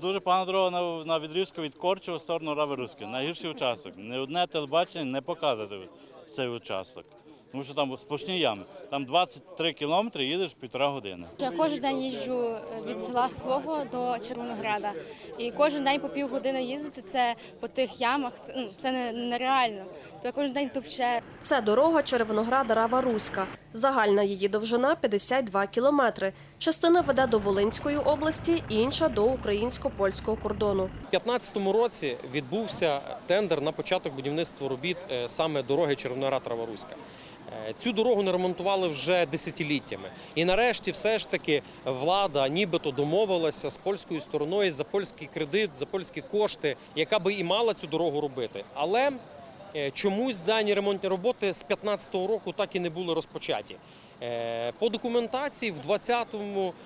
Дуже погана дорога на, на відрізку від Корчева в сторону Раверуськи. Найгірший участок. Ні одне телебачення не показує цей участок. Тому що там сплошні ями. Там 23 кілометри їдеш півтора години. Я кожен день їжджу е, від села свого до Червонограда. І кожен день по півгодини їздити це по тих ямах. Це, ну, це нереально. То я кожен день товче. Це дорога Червонограда Рава Руська. Загальна її довжина 52 кілометри. Частина веде до Волинської області, інша до українсько-польського кордону. У 2015 році відбувся тендер на початок будівництва робіт е, саме дороги червоноград Раворуська. Е, Цю дорогу не ремонтували вже десятиліттями. І нарешті, все ж таки, влада нібито домовилася з польською стороною за польський кредит, за польські кошти, яка би і мала цю дорогу робити. Але е, чомусь дані ремонтні роботи з 2015 року так і не були розпочаті. Е, По документації в 2020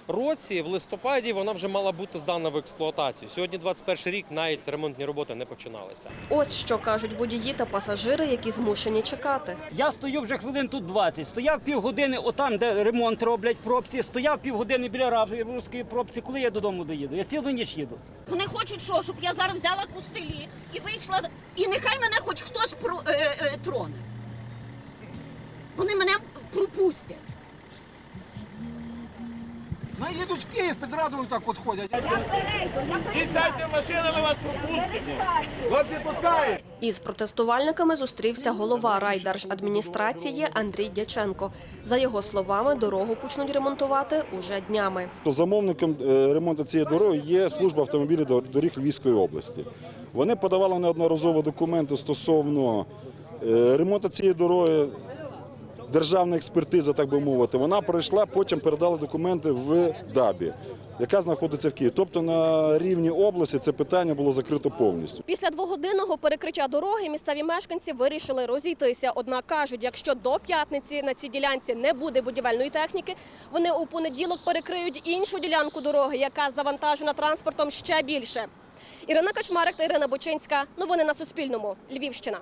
році, в листопаді, вона вже мала бути здана в експлуатацію. Сьогодні, 21 рік, навіть ремонтні роботи не починалися. Ось що кажуть водії та пасажири, які змушені чекати. Я стою вже хвилин тут 20. Стояв півгодини отам, де ремонт роблять пробці, стояв півгодини біля Равської пробці. Коли я додому доїду? Я цілу ніч їду. Вони хочуть, що, щоб я зараз взяла кустелі і вийшла, і нехай мене хоч хтось про, е, е, троне. Вони мене пропустять. Ну їдуть в Київ під радою так от ходять. Із протестувальниками зустрівся голова райдержадміністрації Андрій Дяченко. За його словами, дорогу почнуть ремонтувати уже днями. Замовником е, ремонту цієї дороги є служба автомобілів дор- доріг Львівської області. Вони подавали неодноразово документи стосовно е, ремонту цієї дороги. Державна експертиза, так би мовити, вона пройшла, потім передали документи в ДАБі, яка знаходиться в Києві. Тобто на рівні області це питання було закрито повністю. Після двогодинного перекриття дороги місцеві мешканці вирішили розійтися. Однак кажуть, якщо до п'ятниці на цій ділянці не буде будівельної техніки, вони у понеділок перекриють іншу ділянку дороги, яка завантажена транспортом ще більше. Ірина Качмарик та Ірина Бочинська. Новини на Суспільному. Львівщина.